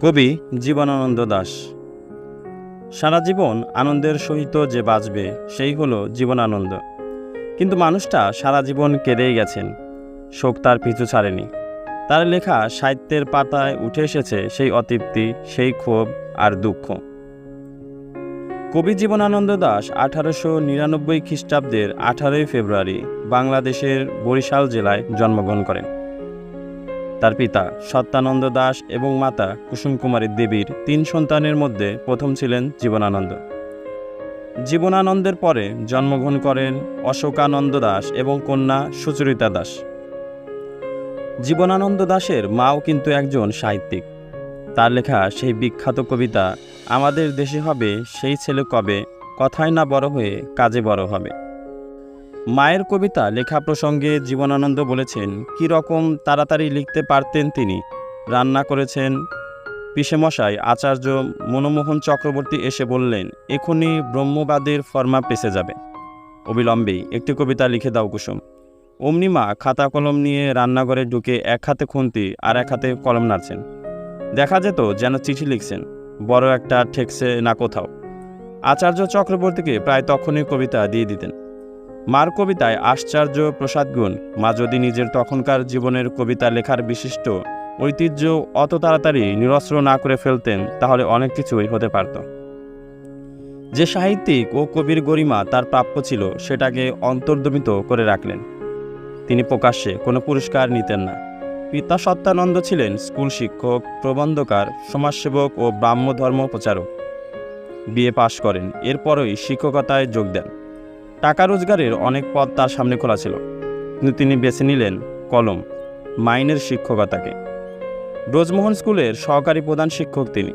কবি জীবনানন্দ দাশ সারা জীবন আনন্দের সহিত যে বাঁচবে, সেই হলো জীবনানন্দ। কিন্তু মানুষটা সারা জীবন কেঁদেই গেছেন। শোক তার পিছু ছাড়েনি। তার লেখা সাহিত্যের পাতায় উঠে এসেছে সেই অতৃপ্তি, সেই ক্ষোভ আর দুঃখ। কবি জীবনানন্দ দাশ আঠারোশো নিরানব্বই খ্রিস্টাব্দের আঠারোই ফেব্রুয়ারি বাংলাদেশের বরিশাল জেলায় জন্মগ্রহণ করেন। তার পিতা সত্যানন্দ দাস এবং মাতা কুসুম কুমারী দেবীর তিন সন্তানের মধ্যে প্রথম ছিলেন জীবনানন্দ। জীবনানন্দের পরে জন্মগ্রহণ করেন অশোকানন্দ দাস এবং কন্যা সুচরিতা দাস। জীবনানন্দ দাশের মাও কিন্তু একজন সাহিত্যিক। তার লেখা সেই বিখ্যাত কবিতা, আমাদের দেশে হবে সেই ছেলে কবে? কথায় না বড় হয়ে কাজে বড় হবে। মায়ের কবিতা লেখা প্রসঙ্গে জীবনানন্দ বলেছেন কী রকম তাড়াতাড়ি লিখতে পারতেন তিনি। রান্না করেছেন। পিসেমশাই আচার্য মনমোহন চক্রবর্তী এসে বললেন, এখনই ব্রহ্মবাদের ফর্মা পেসে যাবে। অবিলম্বেই একটি কবিতা লিখে দাও কুসুম। অমনি মা খাতা কলম নিয়ে রান্নাঘরে ঢুকে এক হাতে খুন্তি আর এক হাতে কলম নাড়ছেন। দেখা যেত যেন চিঠি লিখছেন, বড় একটা ঠেকছে না কোথাও। আচার্য চক্রবর্তীকে প্রায় তখনই কবিতা দিয়ে দিতেন। মার কবিতায় আশ্চর্য প্রসাদগুণ মা যদি নিজের তখনকার জীবনের কবিতা লেখার বিশিষ্ট ঐতিহ্য অত তাড়াতাড়ি নিরস্ত্র না করে ফেলতেন, তাহলে অনেক কিছুই হতে পারত। যে সাহিত্যিক ও কবির গরিমা তার প্রাপ্য ছিল, সেটাকে অন্তর্দমিত করে রাখলেন। তিনি প্রকাশ্যে কোনো পুরস্কার নিতেন না। পিতা সত্যানন্দ ছিলেন স্কুল শিক্ষক, প্রবন্ধকার, সমাজসেবক ও ব্রাহ্ম ধর্ম প্রচারক বিএ পাশ করেন, এরপরই শিক্ষকতায় যোগ দেন। টাকা রোজগারের অনেক পথ তার সামনে খোলা ছিল, কিন্তু তিনি বেছে নিলেন কলম, মাইনের শিক্ষকতাকে ব্রজমোহন স্কুলের সহকারী প্রধান শিক্ষক তিনি।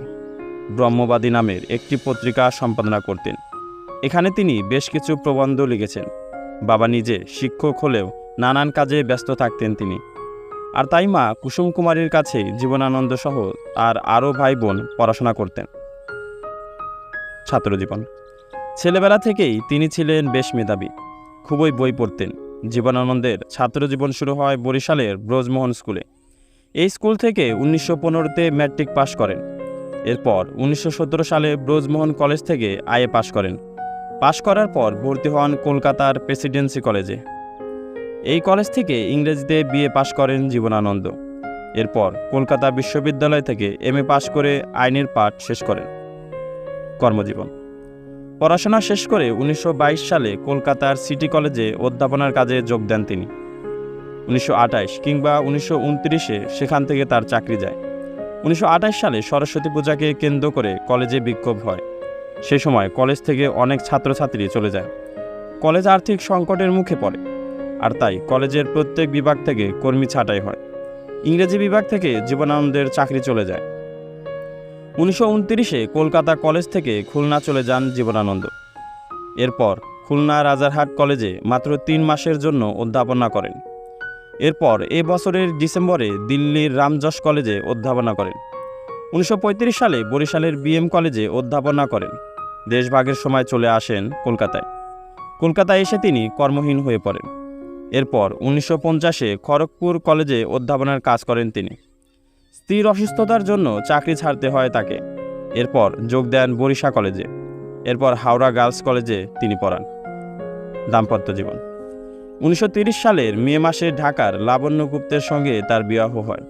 ব্রহ্মবাদী নামের একটি পত্রিকা সম্পাদনা করতেন। এখানে তিনি বেশ কিছু প্রবন্ধ লিখেছেন। বাবা নিজে শিক্ষক হলেও নানান কাজে ব্যস্ত থাকতেন তিনি। আর তাই মা কুসুম কুমারীর কাছেই জীবনানন্দ সহ আর আরও ভাই বোন পড়াশোনা করতেন। ছাত্রজীবন ছেলেবেলা থেকেই তিনি ছিলেন বেশ মেধাবী। খুবই বই পড়তেন। জীবনানন্দের ছাত্রজীবন শুরু হয় বরিশালের ব্রজমোহন স্কুলে। এই স্কুল থেকে উনিশশো পনেরোতে ম্যাট্রিক পাশ করেন। এরপর উনিশশো সতেরো সালে ব্রজমোহন কলেজ থেকে আইএ পাশ করেন। পাশ করার পর ভর্তি হন কলকাতার প্রেসিডেন্সি কলেজে। এই কলেজ থেকে ইংরেজিতে বিএ পাশ করেন জীবনানন্দ। এরপর কলকাতা বিশ্ববিদ্যালয় থেকে এমএ পাশ করে আইনের পাঠ শেষ করেন। কর্মজীবন। পড়াশোনা শেষ করে উনিশশো বাইশ সালে কলকাতার সিটি কলেজে অধ্যাপনার কাজে যোগ দেন তিনি। উনিশশো কিংবা উনিশশো সেখান থেকে তার চাকরি যায়। উনিশশো আটাশ সালে সরস্বতী পূজাকে কেন্দ্র করে কলেজে বিক্ষোভ হয়। সে সময় কলেজ থেকে অনেক ছাত্রছাত্রী চলে যায়। কলেজ আর্থিক সংকটের মুখে পড়ে, আর তাই কলেজের প্রত্যেক বিভাগ থেকে কর্মী ছাঁটাই হয়। ইংরেজি বিভাগ থেকে জীবনানন্দের চাকরি চলে যায়। উনিশশো কলকাতা কলেজ থেকে খুলনা চলে যান জীবনানন্দ। এরপর খুলনা রাজারহাট কলেজে মাত্র তিন মাসের জন্য অধ্যাপনা করেন। এরপর এ বছরের ডিসেম্বরে দিল্লির রামযশ কলেজে অধ্যাপনা করেন। উনিশশো পঁয়ত্রিশ সালে বরিশালের বিএম কলেজে অধ্যাপনা করেন। দেশভাগের সময় চলে আসেন কলকাতায়। কলকাতায় এসে তিনি কর্মহীন হয়ে পড়েন। এরপর উনিশশো পঞ্চাশে খড়গপুর কলেজে অধ্যাপনার কাজ করেন তিনি। স্ত্রীর অসুস্থতার জন্য চাকরি ছাড়তে হয় তাকে। এরপর যোগ দেন বরিশা কলেজে। এরপর হাওড়া গার্লস কলেজে তিনি পড়ান। দাম্পত্য জীবন। উনিশশো সালের মে মাসে ঢাকার লাবণ্য গুপ্তের সঙ্গে তার বিবাহ হয়।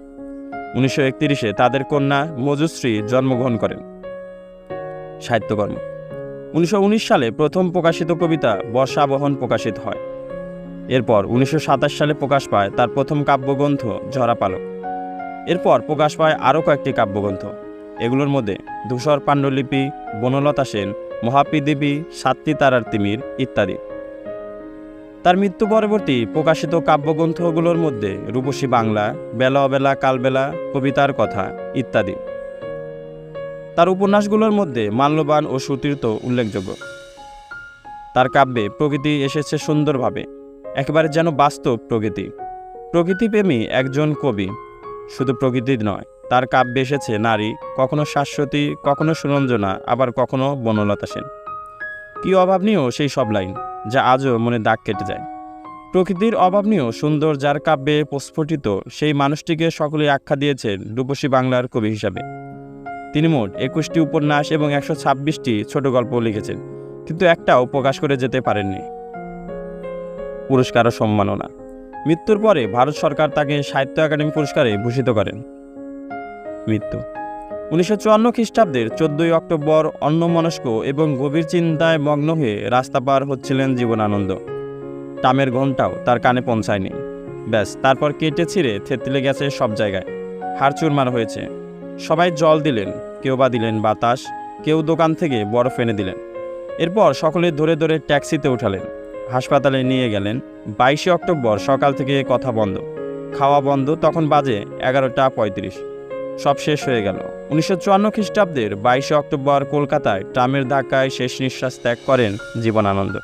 উনিশশো একত্রিশে তাদের কন্যা মজুশ্রী জন্মগ্রহণ করেন। সাহিত্যকর্ম। উনিশশো উনিশ সালে প্রথম প্রকাশিত কবিতা বর্ষাবহন প্রকাশিত হয়। এরপর উনিশশো সাতাশ সালে প্রকাশ পায় তার প্রথম কাব্যগ্রন্থ ঝরা পালক। এরপর প্রকাশ পায় আরও কয়েকটি কাব্যগ্রন্থ। এগুলোর মধ্যে ধূসর পাণ্ডুলিপি, বনলতা সেন মহাপি দেবী সাতটি তারার তিমির ইত্যাদি। তার মৃত্যু পরবর্তী প্রকাশিত কাব্যগ্রন্থগুলোর মধ্যে রূপসী বাংলা, বেলা অবেলা, কালবেলা, কবিতার কথা ইত্যাদি। তার উপন্যাসগুলোর মধ্যে মাল্যবান ও সুতীর্থ উল্লেখযোগ্য। তার কাব্যে প্রকৃতি এসেছে সুন্দরভাবে, একেবারে যেন বাস্তব প্রকৃতি। প্রকৃতিপ্রেমী একজন কবি শুধু প্রকৃতির নয়, তার কাব্যে এসেছে নারী, কখনো শাশ্বতী, কখনো সুরঞ্জনা, আবার কখনো বনলতা সেন কি অভাব নিয়েও সেই সব লাইন, যা আজও মনে দাগ কেটে যায়। প্রকৃতির অভাব নিয়েও সুন্দর যার কাব্যে প্রস্ফুটিত, সেই মানুষটিকে সকলে আখ্যা দিয়েছেন রূপসী বাংলার কবি হিসাবে। তিনি মোট একুশটি উপন্যাস এবং একশো ছাব্বিশটি ছোট গল্প লিখেছেন, কিন্তু একটাও প্রকাশ করে যেতে পারেননি। পুরস্কার ও সম্মাননা। মৃত্যুর পরে ভারত সরকার তাকে সাহিত্য একাডেমি পুরস্কারে ভূষিত করেন। মৃত্যু। উনিশশো চুয়ান্ন খ্রিস্টাব্দের চোদ্দই অক্টোবর অন্যমনস্ক এবং গভীর চিন্তায় মগ্ন হয়ে রাস্তা পার হচ্ছিলেন জীবনানন্দ। টামের ঘন্টাও তার কানে পৌঁছায়নি। ব্যাস, তারপর কেটে ছিঁড়ে থেতলে গেছে সব জায়গায়। হাড় চুরমার হয়েছে। সবাই জল দিলেন, কেউ বা দিলেন বাতাস, কেউ দোকান থেকে বরফ এনে দিলেন। এরপর সকলে ধরে ধরে ট্যাক্সিতে উঠালেন। হাসপাতালে নিয়ে গেলেন। বাইশে অক্টোবর সকাল থেকে কথা বন্ধ। খাওয়া বন্ধ, তখন বাজে এগারোটা পঁয়ত্রিশ। সব শেষ হয়ে গেল। উনিশশো চুয়ান্ন খ্রিস্টাব্দের বাইশে অক্টোবর কলকাতায় ট্রামের ধাক্কায় শেষ নিঃশ্বাস ত্যাগ করেন জীবনানন্দ।